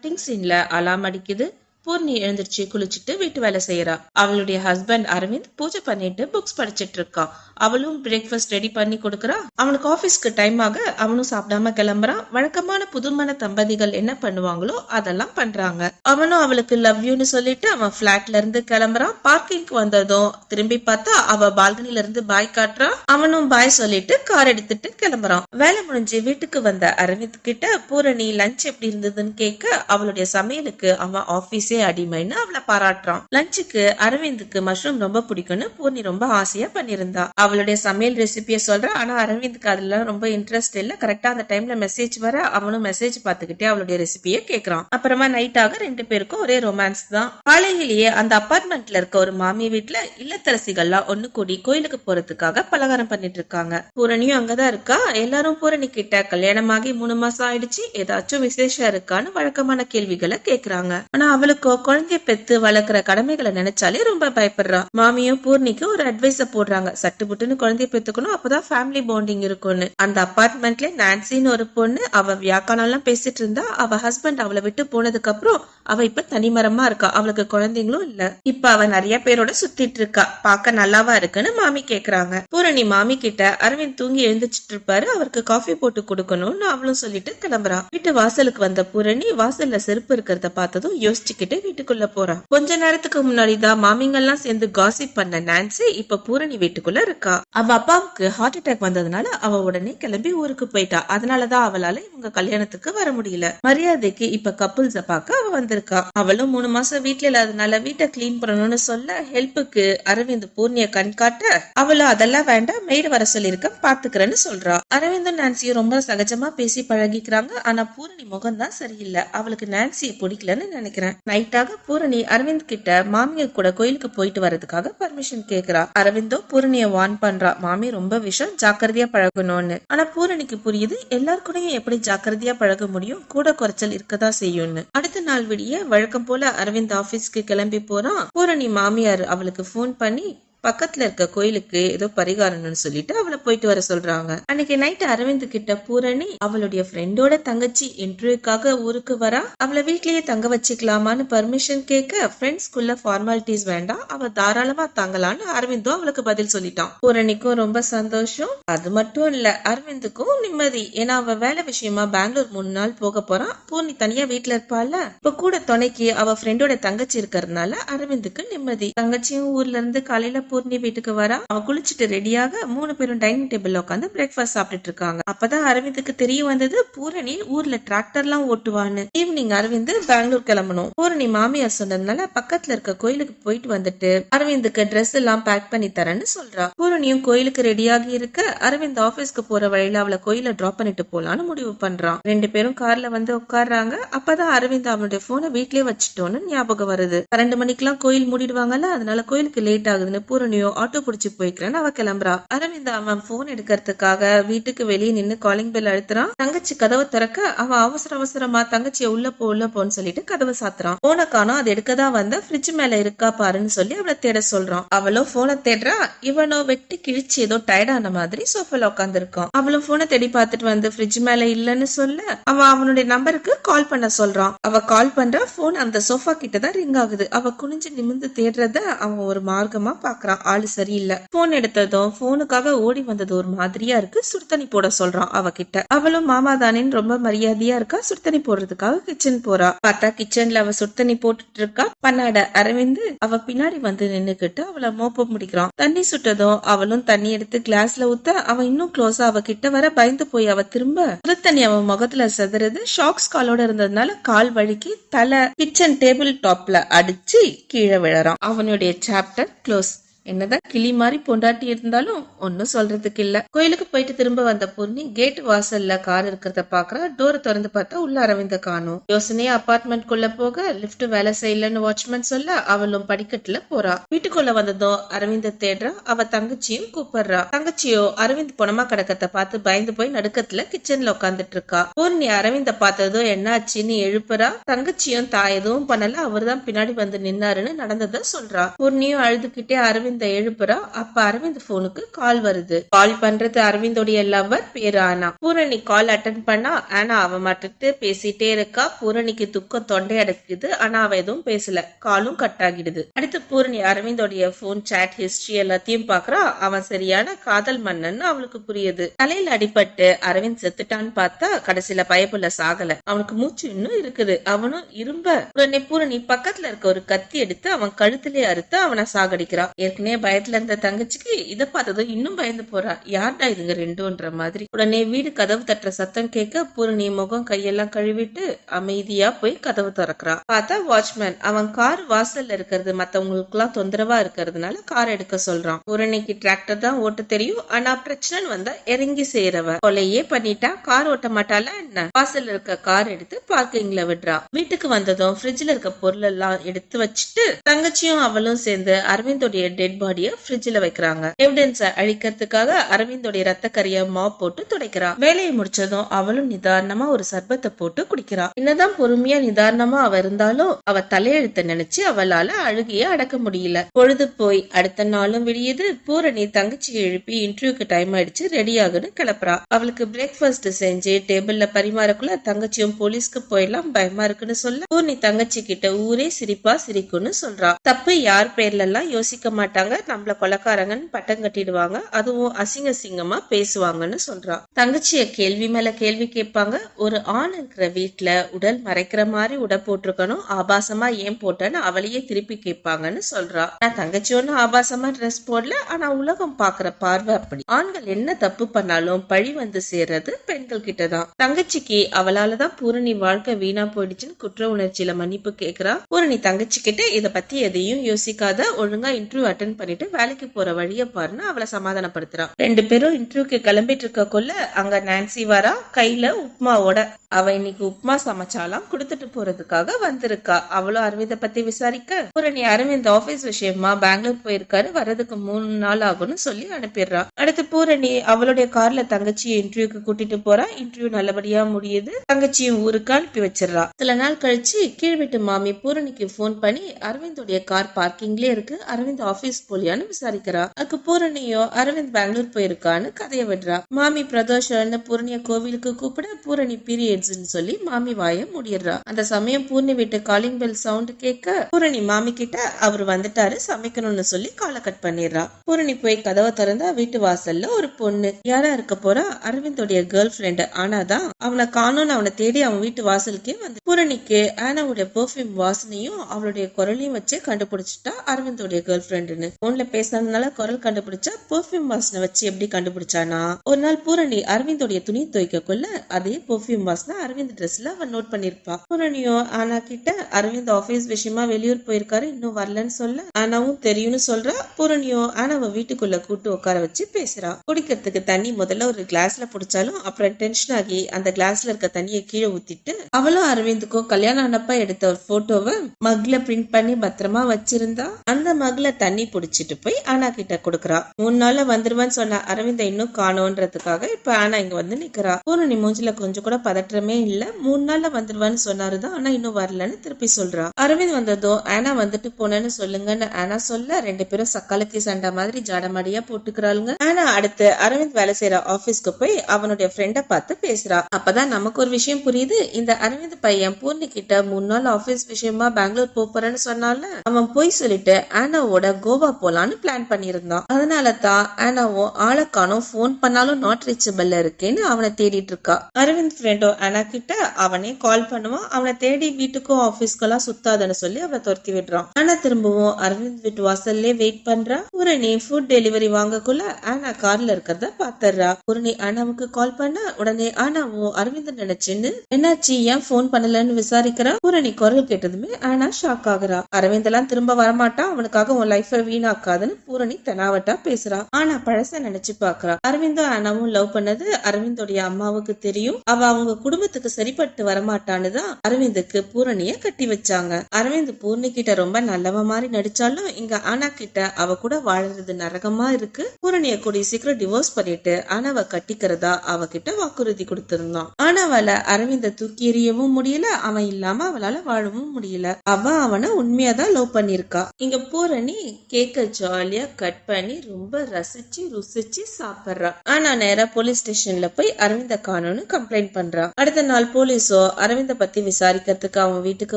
Starting சீன்ல அலாம் அடிக்குது. பூர்ணி எழுந்திருச்சு குளிச்சுட்டு வீட்டு வேலை செய்யறா அவளுடைய ஹஸ்பண்ட் அரவிந்த் பூஜை பண்ணிட்டு புக்ஸ் படிச்சிட்டு இருக்கான் அவளும் பிரேக்ஃபாஸ்ட் ரெடி பண்ணி கொடுக்கறா. அவனுக்கு ஆபீஸ்க்கு டைம் ஆக அவனும் சாப்பிடாம கிளம்புறான் வழக்கமான புதுமண தம்பதிகள் என்ன பண்ணுவாங்களோ அதெல்லாம் பண்றாங்க. அவனும் அவளுக்கு லவ் யூன்னு சொல்லிட்டு அவன் பிளாட்ல இருந்து கிளம்புறான் பார்க்கிங்க்கு வந்ததும் திரும்பி பார்த்தா அவ பால்கனில இருந்து பாய் காட்டுறான் அவனும் பாய் சொல்லிட்டு கார் எடுத்துட்டு கிளம்புறான் வேலை முடிஞ்சு வீட்டுக்கு வந்த அரவிந்த் கிட்ட பூரணி லஞ்ச் எப்படி இருந்ததுன்னு கேட்க அவளுடைய சமையலுக்கு அவன் ஆபீஸ் அடிமைன்னு அவளை பாராட்டுறான். லஞ்சுக்கு அரவிந்துக்கு மஷ்ரூம் ரொம்ப பிடிக்கும்னு பூர்ணி ரொம்ப ஆசையா பண்ணியிருந்தா. அவளுடைய சமையல் ரெசிபிய சொல்றா. ஆனா அரவிந்துக்கு அதுல ரொம்ப இன்ட்ரெஸ்ட் இல்ல. கரெக்டா அந்த டைம்ல மெசேஜ் வர அவனும் மெசேஜ் பார்த்துக்கிட்டே அவளுடைய ரெசிபிய கேக்குறான். அப்புறமா நைட் ஆக ரெண்டு பேருக்கும் ஒரே ரொமான்ஸ் தான். காலையிலேயே அந்த அபார்ட்மெண்ட்ல இருக்க ஒரு மாமி வீட்ல இல்லத்தரசிகள்லாம் ஒண்ணு கூடி கோயிலுக்கு போறதுக்காக பலகாரம் பண்ணிட்டு இருக்காங்க. பூரணியும் அங்கதான் இருக்கா? எல்லாரும் பூரணி கிட்ட கல்யாணமாகி மூணு மாசம் ஆயிடுச்சு. ஏதாச்சும் விசேஷம் இருக்கான்னு வழக்கமான கேள்விகளை கேக்குறாங்க. ஆனா அவளுக்கு குழந்தைய பெத்து வளர்க்குற கடமைகளை நினைச்சாலே ரொம்ப பயப்படுறா மாமியும் பூர்ணிக்கு ஒரு அட்வைஸ போடுறாங்க. சட்டு புட்டுன்னு குழந்தைய பெத்துக்கணும் அப்பதான் ஃபேமிலி பாண்டிங் இருக்கும்னு. அந்த அபார்ட்மெண்ட்ல நான்சின்னு ஒரு பொண்ணு அவ வியாக்கானம் எல்லாம் பேசிட்டு இருந்தா அவ ஹஸ்பண்ட் அவளை விட்டு போனதுக்கு அப்புறம் அவ இப்ப தனிமரமா இருக்கா. அவளுக்கு குழந்தைங்களும் இல்ல. இப்ப அவ நிறைய பேரோட சுத்திட்டு இருக்கா. பாக்க நல்லாவா இருக்குன்னு மாமி கேக்குறாங்க. பூரணி மாமி கிட்ட அரவிந்த் தூங்கி எழுந்திரிச்சிட்டு இருப்பாரு அவருக்கு காஃபி போட்டு கொடுக்கணும்னு அவளும் சொல்லிட்டு கிளம்புறா. வீட்டு வாசலுக்கு வந்த பூரணி வாசல்ல செருப்பு இருக்கிறத பார்த்ததும் யோசிச்சுக்கிட்டு வீட்டுக்குள்ள போறா. கொஞ்ச நேரத்துக்கு முன்னாடிதான் மாமிங்கெல்லாம் சேர்ந்து காசிப் பண்ண நான்சி இப்ப பூரணி வீட்டுக்குள்ள இருக்கா. அவ அப்பாவுக்கு ஹார்ட் அட்டாக் வந்ததுனால அவ உடனே கிளம்பி ஊருக்கு போயிட்டா. அதனாலதான் அவளால இவங்க கல்யாணத்துக்கு வர முடியல. மரியாதைக்கு இப்ப கப்புள்ஸ பார்க்க அவ வந்திருக்கா. அவளும் மூணு மாசம் வீட்ல இல்லாதனால வீட்டை கிளீன் பண்ணணும்னு சொல்ல ஹெல்ப்புக்கு அரவிந்த் பூர்ணிய கண் காட்ட அவளும் அதெல்லாம் வேண்டாம் மெய்டு வர சொல்லியிருக்க பாத்துக்கிறேன்னு சொல்றா. அரவிந்தும் நான்சியும் ரொம்ப சகஜமா பேசி பழகிக்கிறாங்க. ஆனா பூரணி முகம் தான் சரியில்லை. அவளுக்கு நான்சியை பிடிக்கலன்னு நினைக்கிறேன். நைட்டாக பூரணி அரவிந்த் கிட்ட மாமியார் கூட கோயிலுக்கு போயிட்டு வரதுக்காக பர்மிஷன் கேக்குறா. அரவிந்தோ பூரணிய வான் பண்றா. மாமி ரொம்ப விஷயம் ஜாக்கிரதையா பழகணும்னு. ஆனா பூரணிக்கு புரியுது எல்லார் கூடயும் எப்படி ஜாக்கிரதையா பழக முடியும் கூட குறைச்சல் இருக்கதா செய்யும்னு. அடுத்த நாள் விடிய வழக்கம் போல அரவிந்த் ஆபீஸ்க்கு கிளம்பி போறான். பூரணி மாமியார் அவளுக்கு போன் பண்ணி பக்கத்துல இருக்க கோயிலுக்கு ஏதோ பரிகாரம்னு சொல்லிட்டு அவளை போயிட்டு வர சொல்றாங்க. அன்னைக்கு நைட் அரவிந்த் கிட்ட பூரணி அவளுடைய ஃப்ரெண்டோட தங்கச்சி இன்டர்வியூக்காக ஊருக்கு வரா? அவளை வீட்லயே தங்க வச்சுக்கலாமான்னு பர்மிஷன் கேட்க ஃப்ரெண்ட்ஸ்குள்ள ஃபார்மாலிட்டிஸ் வேண்டாம் அவ தாராளமா தங்கலான்னு அரவிந்தும் அவளுக்கு பதில் சொல்லிட்டான். பூரணிக்கும் ரொம்ப சந்தோஷம். அது மட்டும் இல்ல அரவிந்துக்கும் நிம்மதி. ஏன்னா அவ வேலை விஷயமா பெங்களூர் மூணு நாள் போக போறான் பூர்ணி தனியா வீட்டுல இருப்பாள்ல. இப்ப கூட துணைக்கு அவ ஃப்ரெண்டோட தங்கச்சி இருக்கறதுனால அரவிந்துக்கு நிம்மதி. தங்கச்சியும் ஊர்ல இருந்து காலையில பூர்ணி வீட்டுக்கு வரா. அவ குளிச்சுட்டு ரெடியாக மூணு பேரும் டைனிங் டேபிள்ல உட்காந்து பிரேக்ஃபாஸ்ட் சாப்பிட்டுட்டு இருக்காங்க. அப்பதான் அரவிந்துக்கு தெரிய வந்தது பூரணி ஊர்ல டிராக்டர்லாம் ஓட்டுவான்னு. ஈவினிங் அரவிந்த் பெங்களூர் கிளம்பணும். பூரணி மாமியார் சொன்னதுனால பக்கத்துல இருக்க கோயிலுக்கு போயிட்டு வந்துட்டு அரவிந்துக்கு ட்ரெஸ் எல்லாம் பேக் பண்ணி தரேன்னு சொல்றா. பூரணியும் கோயிலுக்கு ரெடியாகி இருக்க அரவிந்த் ஆபீஸ்க்கு போற வழியில அவளை கோயில டிராப் பண்ணிட்டு போலான்னு முடிவு பண்றான் ரெண்டு பேரும் கார்ல வந்து உட்கார்றாங்க. அப்பதான் அரவிந்த் அவனுடைய போனை வீட்லயே வச்சுட்டோன்னு ஞாபகம் வருது. பன்னெண்டு மணிக்கெல்லாம் கோயில் மூடிடுவாங்கல்ல அதனால கோயிலுக்கு லேட் ஆகுதுன்னு பூரணியோ ஆட்டோ புடிச்சு போய்க்கிறேன்னு அவ கிளம்புறா. அரவிந்த் அவன் போன் எடுக்கிறதுக்காக வீட்டுக்கு வெளியே நின்னு காலிங் பெல் அழுத்துறான். தங்கச்சி கதவை திறக்க அவன் அவசர அவசரமா தங்கச்சிய உள்ள போ உள்ள போன்னு சொல்லிட்டு கதவை சாத்துறான். போன காணோம் அது எடுக்கதான் வந்த ஃப்ரிட்ஜ் மேல இருக்கா பாருன்னு சொல்லி அவளை தேட சொல்றான். அவளோ போனை தேடுறா இவனோ வெட்டி கிழிச்சு ஏதோ டயர்டான மாதிரி சோஃபால உட்காந்துருக்கான் அவளும் போனை தேடி பார்த்துட்டு வந்து ஃப்ரிட்ஜ் மேல இல்லன்னு சொல்ல அவன் அவனுடைய நம்பருக்கு கால் பண்ண சொல்றான். அவ கால் பண்ற போன் அந்த சோஃபா கிட்ட தான் ரிங் ஆகுது. அவ குனிஞ்சு நிமிந்து தேடுறத அவன் ஒரு மார்க்கமா பாக்குறான். ஆளு சரியில்லை. போன் எடுத்ததும் போனுக்காக ஓடி வந்தது ஒரு மாதிரியா இருக்கு சுடுதண்ணி போட சொல்றான் அவ கிட்ட அவளும் மாமா தானேன்னு ரொம்ப மரியாதையா இருக்கா சுடுதண்ணி போடுறதுக்காக கிச்சன் போறா. பார்த்தா கிச்சன்ல அவ சுடுதண்ணி போட்டுட்டு இருக்கா பண்ணாட அரவிந்து அவ பின்னாடி வந்து நின்னுகிட்டு அவளை மோப்பம் முடிக்கிறான். தண்ணி சுட்டதும் அவளும் தண்ணி எடுத்து கிளாஸ்ல ஊத்த அவன் இன்னும் க்ளோஸா அவ கிட்ட வர பயந்து போய் அவ திரும்ப சுடு தண்ணி அவன் முகத்துல செதுறது ஷாக்ஸ் காலோட இருந்ததுனால கால் வழுக்கி தலை கிச்சன் டேபிள் டாப்ல அடிச்சு கீழே விழறான். அவனுடைய சாப்டர் க்ளோஸ் என்னதான் கிளி மாதிரி பொண்டாட்டி இருந்தாலும் ஒன்னும் சொல்றதுக்கு இல்ல. கோயிலுக்கு போயிட்டு திரும்ப வந்த பொண்ணு கேட் வாசல்ல கார் இருக்கிறத பாக்குறா. டோர் திறந்து பார்த்தா உள்ள அரவிந்த காணும். யோசனையா அபார்ட்மெண்ட் குள்ள போக லிப்ட் வேலை செய்யலன்னு வாட்ச்மேன் சொல்ல அவளும் படிக்கட்டுல போறா. வீட்டுக்குள்ள வந்ததும் அரவிந்த தேடுறா. அவ தங்கச்சியும் கூப்பிடுறா. தங்கச்சியோ அரவிந்த் பொணமா கிடக்கத்த பார்த்து பயந்து போய் நடுக்கத்துல கிச்சன்ல உட்காந்துட்டு இருக்கா. பூர்ணி அரவிந்த பார்த்ததும் என்னாச்சுன்னு எழுப்புறா. தங்கச்சியும் தாய் எதுவும் பண்ணல. அவர்தான் பின்னாடி வந்து நின்னாருன்னு நடந்ததை சொல்றா. பூர்ணியும் அழுதுகிட்டே அரவிந்த் அரவிந்த எழுப்புறா? அப்ப அரவிந்த் போனுக்கு கால் வருது. கால் பண்றது அரவிந்தோடைய லவர் பேரு ஆனா பூரணி கால் அட்டன் பண்ணா ஆனா அவ மட்டும் பேசிட்டே இருக்கா. பூரணிக்கு துக்கம் தொண்டை அடைக்குது. ஆனா அவ எதுவும் பேசல. காலும் கட் ஆகிடுது. அடுத்து பூரணி அரவிந்தோடைய போன் சாட் ஹிஸ்டரி எல்லாத்தையும் பாக்குறா. அவன் சரியான காதல் மன்னன் அவளுக்கு புரியுது. தலையில அடிபட்டு அரவிந்த் செத்துட்டான்னு பார்த்தா கடைசியில பயப்புள்ள சாகல. அவனுக்கு மூச்சு இன்னும் இருக்குது. அவனும் இரும்ப. உடனே பூரணி பக்கத்துல இருக்க ஒரு கத்தி எடுத்து அவன் கழுத்திலே அறுத்து அவனை சாகடிக்கிறா. ஏற்கனவே பயத்துல இருந்த தங்கச்சிக்கு இதை பார்த்ததும் இன்னும் பயந்து போறா. யார்டா இதுங்க ரெண்டுன்ற மாதிரி. உடனே வீடு கதவு தட்டுற சத்தம் கேட்க பூரணி முகம் கையெல்லாம் கழுவிட்டு அமைதியா போய் கதவு திறக்கிறா. பார்த்தா வாட்ச்மேன். அவன் கார் வாசல்ல இருக்கிறது. மத்தவங்களுக்கு எல்லாம் தொந்தரவா இருக்கிறதுனால கார் எடுக்க சொல்றான். பூரணிக்கு டிராக்டர் தான் ஓட்ட தெரியும். ஆனா பிரச்சனைன்னு வந்தா இறங்கி செய்யறவ கொலையே பண்ணிட்டா. கார் ஓட்ட மாட்டாளா என்ன? வாசல்ல இருக்க கார் எடுத்து பார்க்கிங்ல விடுறா. வீட்டுக்கு வந்ததும் ஃப்ரிட்ஜ்ல இருக்க பொருள் எல்லாம் எடுத்து வச்சுட்டு தங்கச்சியும் அவளும் சேர்ந்து அரவிந்தோடைய டெட் பாடிய ஃப்ரிட்ஜ்ல வைக்கிறாங்க. எவிடன்ஸ அழிக்கிறதுக்காக அரவிந்தோடைய ரத்த கரிய மாப் போட்டு துடைக்கிறா வேலையை முடிச்சதும் அவளும் நிதானமா ஒரு சர்பத்தை போட்டு குடிக்கிறா என்னதான் பொறுமையா நிதானமா அவ இருந்தாலும் அவ தலையெழுத்த நினைச்சு அவளால அழுகிய அடக்க முடியல. பொழுது போய் அடுத்த நாளும் விடியுது. பூரணி தங்கச்சியை எழுப்பி இன்டர்வியூக்கு டைம் ஆயிடுச்சு. ரெடி ஆகுன்னு கிளப்புறா அவளுக்கு பிரேக்ஃபாஸ்ட் செஞ்சு டேபிள்ல பரிமாறக்குள்ள தங்கச்சியும் போலீஸ்க்கு போயிடலாம் பயமா இருக்குன்னு சொல்ல பூர்ணி தங்கச்சி கிட்ட ஊரே சிரிப்பா சிரிக்கும்னு சொல்றா. தப்பு யார் பேர்ல எல்லாம் யோசிக்க மாட்டாங்க. நம்மள கொலக்காரங்கன்னு பட்டம் கட்டிடுவாங்க. அதுவும் அசிங்க சிங்கமா பேசுவாங்கன்னு சொல்றான். தங்கச்சிய கேள்வி மேல கேள்வி கேட்பாங்க. ஒரு ஆண் இருக்கிற உடல் மறைக்கிற மாதிரி உடை போட்டிருக்கணும். ஆபாசமா ஏன் போட்டேன்னு அவளையே திருப்பி கேட்பாங்கன்னு சொல்றா நான் தங்கச்சி ஒன்னும் ஆபாசமா ட்ரெஸ் போடல. ஆனா உலகம் பாக்குற பார்வை அப்படி. ஆண்கள் என்ன தப்பு பண்ணாலும் பழி வந்து சேர்றது பெண்கள் கிட்டதான். தங்கச்சிக்கு அவளாலதான் பூரணி வாழ்க்கை வீணா போயிடுச்சுன்னு குற்ற உணர்ச்சியில மன்னிப்பு கேக்குறா பூரணி தங்கச்சி கிட்ட இத பத்தி எதையும் யோசிக்காத. ஒழுங்கா இன்டர்வியூ அட்டன் பண்ணிட்டு வேலைக்கு போற வழிய பாருன்னு அவளை சமாதானப்படுத்துறான். ரெண்டு பேரும் இன்டர்வியூக்கு கிளம்பிட்டு இருக்க கொள்ள அங்க நான்சி வரா கையில உப்மாவோட. அவ இன்னைக்கு உப்மா சமைச்சாலாம் கொடுத்துட்டு போறதுக்காக வந்திருக்கா. அவளும் அரவிந்த பத்தி விசாரிக்க. பூரணி அரவிந்த் ஆபீஸ் விஷயமா பெங்களூர் போயிருக்காரு வர்றதுக்கு மூணு நாள் ஆகும்னு சொல்லி அனுப்பிடுறா. அடுத்து பூரணி அவளுடைய கார்ல தங்கச்சியை இன்டர்வியூக்கு கூட்டிட்டு போறா. இன்டர்வியூ நல்லபடியா முடியுது. தங்கச்சியும் ஊருக்கு அனுப்பி வச்சிடறா. சில நாள் கழிச்சு கீழ்வீட்டு மாமி பூரணிக்கு போன் பண்ணி அரவிந்தோடைய கார் பார்க்கிங்லயே இருக்கு. அரவிந்த் ஆபீஸ் போலியான்னு விசாரிக்கிறா. அதுக்கு பூரணியோ அரவிந்த் பெங்களூர் போயிருக்கான்னு கதையை விடுறா. மாமி பிரதோஷம்னு பூரணிய கோவிலுக்கு கூப்பிட பூரணி பீரியட்ஸ்னு சொல்லி மாமி வாய முடிடுறா. அந்த சமயம் பூர்ணி வீட்டு காலிங் பெல் சவுண்ட் கேட்க பூரணி மாமி கிட்ட அவர் வந்துட்டாரு சமைக்கணும்னு சொல்லி காலை கட் பண்ணிடுறா. பூரணி போய் கதவை திறந்தா வீட்டு வாசல்ல ஒரு பொண்ணு. யாரா இருக்க போறா? அரவிந்தோடைய கேர்ள் ஃபிரெண்ட் ஆனாதான் அவனை காணோன்னு அவனை தேடி அவன் வீட்டு வாசலுக்கே வந்து பூரணிக்கு ஆனாவுடைய பெர்ஃபியூம் வாசனையும் அவளுடைய குரலையும் வச்சே கண்டுபிடிச்சிட்டா அரவிந்தோடைய கேர்ள் ஃபிரெண்டுன்னு போன்ல பேசினதுனால குரல் கண்டுபிடிச்சா பெர்ஃபியூம் வாசனை வச்சு எப்படி கண்டுபிடிச்சானா? ஒரு நாள் பூரணி அரவிந்தோடைய துணி துவைக்க கொள்ள அதே பெர்ஃபியூம் வாசனை அரவிந்த் ட்ரெஸ்ல அவன் நோட் பண்ணிருப்பா. பூரணியோ ஆனா கிட்ட அரவிந்த் ஆபீஸ் விஷயமா வெளியூர் போயிருக்காரு இன்னும் வரலன்னு சொல்ல ஆனாவும் தெரியும்னு சொல்றா பூரணியோ ஆனாவ வீட்டுக்குள்ள கூட்டு உட்கார வச்சு பேசுறா. குடிக்கிறதுக்கு தண்ணி முதல்ல ஒரு கிளாஸ்ல புடிச்சாலும் அப்புறம் டென்ஷன் ஆகி அந்த கிளாஸ்ல இருக்க தண்ணியை கீழே ஊத்திட்டு அவளும் அரவிந்துக்கும் கல்யாணம் ஆனப்ப எடுத்த ஒரு போட்டோவை மக்ல பிரிண்ட் பண்ணி பத்திரமா வச்சிருந்தா. அந்த மக்ல தண்ணி புடிச்சிட்டு போய் ஆனா கிட்ட கொடுக்கறா. மூணு நாள்ல வந்துருவான்னு சொன்ன அரவிந்த இன்னும் காணோன்றதுக்காக இப்ப ஆனா இங்க வந்து நிக்கிறா. பூரணி மூஞ்சில கொஞ்சம் கூட பதற்றமே இல்ல. மூணு நாள்ல வந்துருவான்னு சொன்னாருதான் ஆனா இன்னும் வரலன்னு திருப்பி சொல்றா. அரவிந்த் வந்ததும் ஆனா வந்துட்டு போனேன்னு சொல்லுங்கன்னு ஆனா சொல்ல ரெண்டு பேரும் சக்காலத்தி சண்டை மாதிரி ஜாடமாடியா போட்டுக்கிறாளுங்க. ஆனா அடுத்து அரவிந்த் வேலை செய்யற ஆபீஸ்க்கு போய் அவனுடைய ஃப்ரெண்ட பார்த்து பேசுறா. அப்பதான் நமக்கு ஒரு விஷயம் புரியுது. இந்த அரவிந்த் பையன் பூர்ணி கிட்ட மூணு நாள் ஆபீஸ் விஷயமா பெங்களூர் போறேன்னு சொன்னால அவன் போய் சொல்லிட்டு ஆனாவோட கோவா போலான்னு பிளான் பண்ணியிருந்தான் அதனால தான் ஆனாவோ ஆளக்கானும் ஃபோன் பண்ணாலும் நாட் ரீச்சபிள்ல இருக்கேன்னு அவனை தேடிட்டு இருக்கா. அரவிந்த் ஃப்ரெண்டோ ஆனா கிட்ட அவனே கால் பண்ணுவான். அவனை தேடி வீட்டுக்கும் ஆபீஸ்க்கெல்லாம் சுத்தாதன்னு சொல்லி அவனை துரத்தி விடுறான். ஆனா திரும்பவும் அரவிந்த் வீட்டு வாசல்லே வெயிட் பண்றா. பூரணி ஃபுட் டெலிவரி வாங்கக்குள்ள ஆனா கார்ல இருக்கிறத பாத்துறா பூரணி ஆனாவுக்கு கால் பண்ண உடனே ஆனாவும் அரவிந்த் நினைச்சுன்னு என்னாச்சு ஏன் ஃபோன் பண்ணலன்னு விசாரிக்கிறா? பூரணி குரல் கேட்டதுமே ஆனா ஷாக் ஆகுறா. அரவிந்த் எல்லாம் திரும்ப வரமாட்டான். அவனுக்காக உன் லைஃப் வீணாக்காதுன்னு பூரணி தனாவட்டா பேசுறா. ஆனா பழச நினைச்சு பாக்குறா. அரவிந்தும் ஆனாவும் லவ் பண்ணது அரவிந்தோடைய அம்மாவுக்கு தெரியும். அவ அவங்க குடும்பத்துக்கு சரிப்பட்டு வரமாட்டான்னு தான் அரவிந்துக்கு பூரணிய கட்டி வச்சாங்க. அரவிந்த் பூர்ணி கிட்ட ரொம்ப நல்லவ மாதிரி நடிச்சாலும் இங்க ஆனா கிட்ட அவ கூட வாழறது நரகமா இருக்கு. பூரணிய கூடிய சீக்கிரம் டிவோர்ஸ் பண்ணிட்டு ஆனாவ கட்டிக்கிறதா அவகிட்ட வாக்குறுதி கொடுத்திருந்தான். ஆனாவால அரவிந்த தூக்கி எறியவும் முடியல அவன் இல்லாம அவளால வாழவும் முடியல. அவ அவனை உண்மையாதான் லவ் பண்ணிருக்கா இங்க பூரணி கே கேக்க ஜாலியா கட் பண்ணி ரொம்ப ரசிச்சு ருசிச்சு சாப்பிடுறா ஆனா நேரா போலீஸ் ஸ்டேஷன்ல போய் அரவிந்த காணும்னு கம்ப்ளைண்ட் பண்றா அடுத்த நாள் போலீஸோ அரவிந்த பத்தி விசாரிக்கிறதுக்கு அவன் வீட்டுக்கு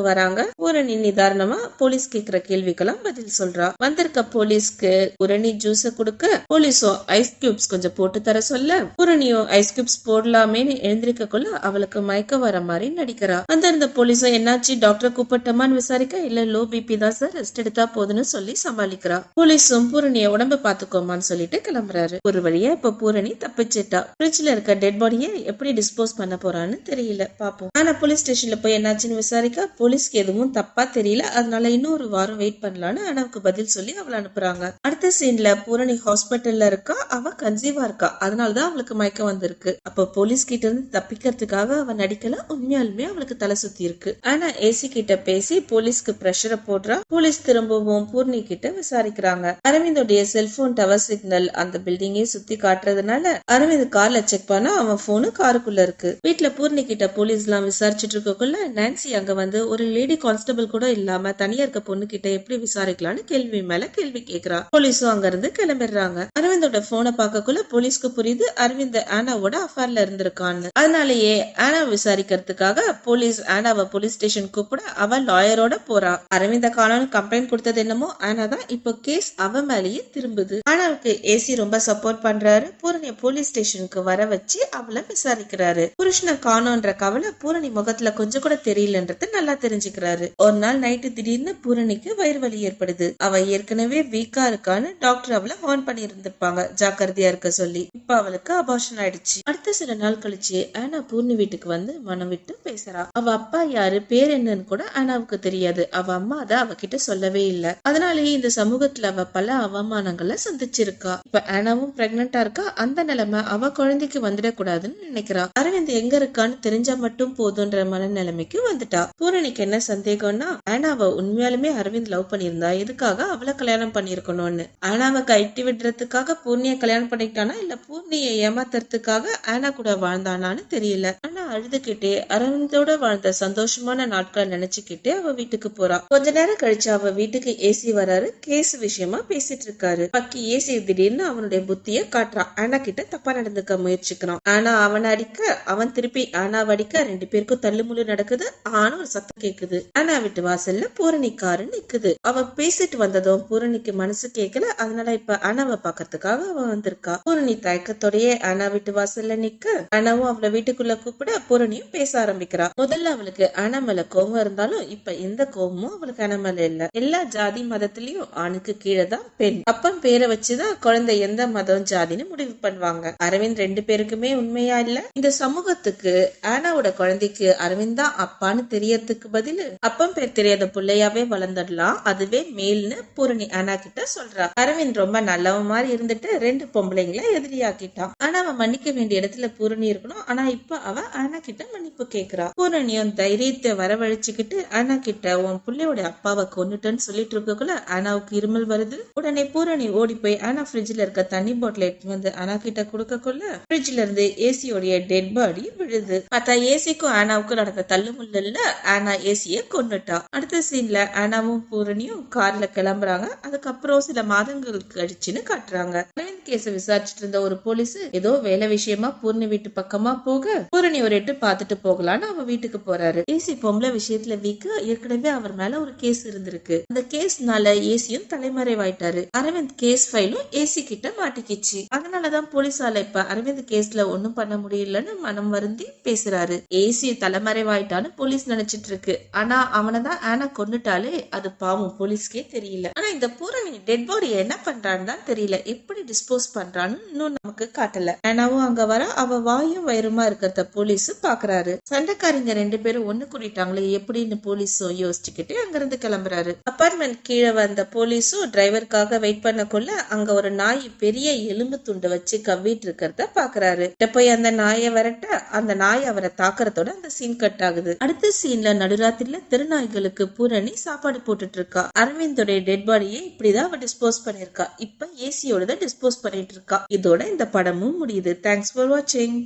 வராங்க. பூரணி நிதாரணமா போலீஸ் கேக்குற கேள்விக்கெல்லாம் பதில் சொல்றா வந்திருக்க போலீஸ்க்கு பூரணி ஜூஸ கொடுக்க போலீஸோ ஐஸ் கியூப்ஸ் கொஞ்சம் போட்டு தர சொல்ல பூரணியோ ஐஸ் கியூப்ஸ் போடலாமேன்னு எழுந்திருக்கக்குள்ள அவளுக்கு மயக்கம் வர மாதிரி நடிக்கிறா அந்த போலீஸோ போலீஸும் என்னாச்சு? டாக்டர் கூப்பிட்டமான்னு விசாரிக்க? இல்ல லோ பிபி தான் சார் ரெஸ்ட் எடுத்தா போதுன்னு சொல்லி சமாளிக்கிறா போலீஸும் பூரணிய உடம்ப பாத்துக்கோமான்னு சொல்லிட்டு கிளம்புறாரு. ஒரு வழியா இப்ப பூரணி தப்பிச்சிட்டா. ஃப்ரிட்ஜ்ல இருக்க டெட் பாடிய எப்படி டிஸ்போஸ் பண்ண போறான்னு தெரியல. பாப்போம். ஆனா போலீஸ் ஸ்டேஷன்ல போய் என்னாச்சுன்னு விசாரிக்க போலீஸ்க்கு எதுவும் தப்பா தெரியல. அதனால இன்னொரு வாரம் வெயிட் பண்ணலான்னு அனாவுக்கு பதில் சொல்லி அவளை அனுப்புறாங்க. அடுத்த சீன்ல பூரணி ஹாஸ்பிட்டல்ல இருக்கா? அவ கன்சீவா இருக்கா? அதனாலதான் அவளுக்கு மயக்கம் வந்திருக்கு. அப்ப போலீஸ் கிட்ட இருந்து தப்பிக்கிறதுக்காக அவ நடிக்கல. உண்மையாலுமே அவளுக்கு தலை சுத்தி இருக்கு. ஆனா ஏசி கிட்ட பேசி போலீஸ்க்கு பிரஷரை போடுறா. போலீஸ் திரும்பவும் பூர்ணி கிட்ட விசாரிக்கிறாங்க. அரவிந்தோடைய செல்போன் டவர் சிக்னல் அந்த பில்டிங்கே சுத்தி காட்டுறதுனால அரவிந்த் கார்ல செக் பண்ணா அவன் போனு காருக்குள்ள இருக்கு. வீட்ல பூர்ணி கிட்ட போலீஸ் எல்லாம் விசாரிச்சுட்டு இருக்கக்குள்ள நான்சி அங்க வந்து ஒரு லேடி கான்ஸ்டபிள் கூட இல்லாம தனியா இருக்க பொண்ணு கிட்ட எப்படி விசாரிக்கலாம்னு கேள்வி மேல கேள்வி கேக்குறா. போலீஸும் அங்க இருந்து கிளம்பிடுறாங்க. அரவிந்தோட போனை பார்க்கக்குள்ள போலீஸ்க்கு புரியுது அரவிந்த் ஆனாவோட அஃபேர்ல இருந்திருக்கான்னு. அதனாலயே ஆனா விசாரிக்கிறதுக்காக போலீஸ் ஆனாவை போலீஸ் ஸ்டேஷன் கூப்பிட அவ லாயரோட போறா. அரவிந்த காலம் கம்ப்ளைண்ட் கொடுத்தது என்னமோ ஆனா தான் இப்போ கேஸ் அவ மேலேயே திரும்புது. ஆனாவுக்கு ஏசி ரொம்ப சப்போர்ட் பண்றாரு. பூரணிய போலீஸ் ஸ்டேஷனுக்கு வர வச்சு அவளை விசாரிக்கிறாரு. புருஷனை காணோன்ற கவலை பூரணி முகத்துல கொஞ்சம் கூட தெரியலன்றத நல்லா தெரிஞ்சுக்கிறாரு. ஒரு நாள் நைட்டு திடீர்னு பூரணிக்கு வயிறு வலி ஏற்படுது. அவ ஏற்கனவே வீக்கா இருக்கான்னு டாக்டர் அவளை வார்ன் பண்ணி இருந்திருப்பாங்க ஜாக்கிரதையா இருக்க சொல்லி. இப்ப அவளுக்கு அபார்ஷன் ஆயிடுச்சு. அடுத்த சில நாள் கழிச்சு ஆனா பூர்ணி வீட்டுக்கு வந்து மனம் விட்டு பேசுறா. அவ அப்பா யாரு? பேர் என்னன்னு கூட ஆனாவுக்கு தெரியாது. அவ அம்மா அதை அவகிட்ட சொல்லவே இல்ல. அதனாலேயே இந்த சமூக சமூகத்துல அவ பல அவமானங்களை சந்திச்சிருக்கா. இப்ப ஆனாவும் பிரெக்னண்டா இருக்கா? அந்த நிலைமை அவ குழந்தைக்கு வந்துடக்கூடாதுன்னு நினைக்கிறா. அரவிந்த் எங்க இருக்கான்னு தெரிஞ்சா மட்டும் போதுன்ற மனநிலைமைக்கு வந்துட்டா. பூரணிக்கு என்ன சந்தேகம்னா ஆனாவ உண்மையாலுமே அரவிந்த் லவ் பண்ணியிருந்தா எதுக்காக அவளை கல்யாணம் பண்ணிருக்கணும்னு ஆனாவை கட்டி விடுறதுக்காக பூர்ணிய கல்யாணம் பண்ணிக்கிட்டானா? இல்ல பூர்ணிய ஏமாத்துறதுக்காக ஆனா கூட வாழ்ந்தானான்னு தெரியல. ஆனா அழுதுகிட்டே அரவிந்தோட வாழ்ந்த சந்தோஷமான நாட்களை நினைச்சுக்கிட்டே அவ வீட்டுக்கு போறா. கொஞ்ச நேரம் கழிச்சு அவ வீட்டுக்கு ஏசி வராரு. கேஸ் விஷயமா பேசிட்டு இருக்காரு பக்கி ஏசி திடீர்னு அவனுடைய புத்திய காட்டுறான். ஆனா கிட்ட தப்பா நடந்துக்க முயற்சிக்கிறான். ஆனா அவன் அடிக்க அவன் திருப்பி ஆனா அடிக்க ரெண்டு பேருக்கும் தள்ளுமுள்ளு நடக்குது. ஆனா ஒரு சத்தம் கேக்குது. ஆனா வீட்டு வாசல்ல பூரணி காரு நிக்குது. அவ பேசிட்டு வந்ததும் பூரணிக்கு மனசு கேட்கல அதனால இப்ப அனாவை பாக்கிறதுக்காக அவன் வந்திருக்கா. பூரணி தயக்கத்தோடயே அனா வீட்டு வாசல்ல நிக்க. அனாவும் அவளை வீட்டுக்குள்ள கூப்பிட பூரணியும் பேச ஆரம்பிக்கிறா. முதல்ல அவளுக்கு அனா மேல கோபம் இருந்தாலும் இப்ப எந்த கோபமும் அவளுக்கு அனா மேல இல்ல. எல்லா ஜாதி மதத்திலயும் ஆணுக்கு கீழே தான் பெண். அப்பன் பேரை வச்சுதான் குழந்தை எந்த மதம் ஜாதின்னு முடிவு பண்ணுவாங்க. அரவிந்த் ரெண்டு பேருக்குமே உண்மையா இல்ல? இந்த சமூகத்துக்கு ஆனாவோட குழந்தைக்கு அரவிந்த் தான் அப்பான்னு தெரியறதுக்கு பதில்? அப்பன் பேர் தெரியாத பிள்ளையாவே வளர்ந்துடலாம். அதுவே மேல்னு பூரணி ஆனா கிட்ட சொல்றா. அரவிந்த் ரொம்ப நல்லவன் மாதிரி இருந்துட்டு ரெண்டு பொம்பளைங்களை எதிரியாக்கிட்டான். ஆனா அவன் மன்னிக்க வேண்டிய இடத்துல பூரணி இருக்கணும். ஆனா இப்ப அவ ஆனா கிட்ட மன்னிப்பு கேக்குறா. பூரணியும் தைரியத்தை வரவழைச்சுக்கிட்டு ஆனா கிட்ட உன் பிள்ளையோட அப்பாவை கொன்னுட்டேன்னு சொல்லிட்டு இருக்கக்குள்ள ஆனாவுக்கு இருமல் வருது. உடனே பூரணி ஓடி போய் ஆனா ஃப்ரிட்ஜ்ல இருக்க தண்ணி பாட்டில் எடுத்து வந்து ஆனா கிட்ட கொடுக்கக்குள்ள ஃப்ரிட்ஜ்ல இருந்து ஏசியோடைய டெட் பாடி விழுது. பார்த்தா ஏசிக்கும் ஆனாவுக்கும் நடந்த தள்ளுமுள்ள ஆனா ஏசிய கொண்டுட்டா அடுத்த சீன்ல ஆனாவும் பூரணியும் கார்ல கிளம்புறாங்க. அதுக்கப்புறம் சில மாதங்கள் கழிச்சுன்னு காட்டுறாங்க. அரவிந்த் கேஸ விசாரிச்சுட்டு இருந்த ஒரு போலீஸ் ஏதோ வேலை விஷயமா பூர்ணி வீட்டு பக்கமா போக பூரணி ஒரு எட்டு பார்த்துட்டு போகலான்னு அவ வீட்டுக்கு போறாரு. ஏசி பொம்பளை விஷயத்துல வீக்கு. ஏற்கனவே அவர் மேல ஒரு கேஸ் இருந்திருக்கு. அந்த கேஸ்னால ஏசியும் தலைமறைவாயிட்டாரு. அரவிந்த் கேஸ் ஃபைலும் ஏசி கிட்ட மாட்டிக்கிச்சு. அதனாலதான் போலீஸால இப்ப அரவிந்த் கேஸ்ல ஒண்ணும் பண்ண முடியலன்னு மனம் வருந்தி பேசுறாரு. ஏசி தலைமறைவாயிட்டான்னு போலீஸ் நினைச்சிட்டு இருக்கு. ஆனா அவனை தான் ஆனா கொன்னுட்டாலே அது பாவம் போலீஸ்க்கே தெரியல. ஆனா இந்த பூரணி டெட் பாடி என்ன பண்றான்னு தான் தெரியல. எப்படி டிஸ்போஸ் பண்றான்னு இன்னும் நமக்கு காட்டல. ஆனாவும் அங்க வர. அவ வாயும் வயிறுமா இருக்கிறத போலீஸ் பாக்குறாரு. சண்டைக்காரிங்க ரெண்டு பேரும் ஒண்ணு கூட்டிட்டாங்களே எப்படின்னு போலீஸும் யோசிச்சுக்கிட்டு அங்க இருந்து கிளம்புறாரு. அபார்ட்மெண்ட் கீழே வந்த போலீஸ் போலீஸும் டிரைவருக்காக வெயிட் பண்ணக்குள்ள அங்க ஒரு நாய் பெரிய எலும்பு துண்டை வச்சு கவ்விட்டு இருக்கிறத பாக்குறாரு. போய் அந்த நாயை விரட்ட அந்த நாய் அவரை தாக்குறதோட அந்த சீன் கட் ஆகுது. அடுத்த சீன்ல நடுராத்திரில திருநாய்களுக்கு பூரணி சாப்பாடு போட்டுட்டு இருக்கா. அரவிந்தோடைய டெட் பாடியை இப்படிதான் அவ டிஸ்போஸ் பண்ணிருக்கா இப்ப ஏசியோட டிஸ்போஸ் பண்ணிட்டு இருக்கா. இதோட இந்த படமும் முடியுது. தேங்க்ஸ் ஃபார் வாட்சிங்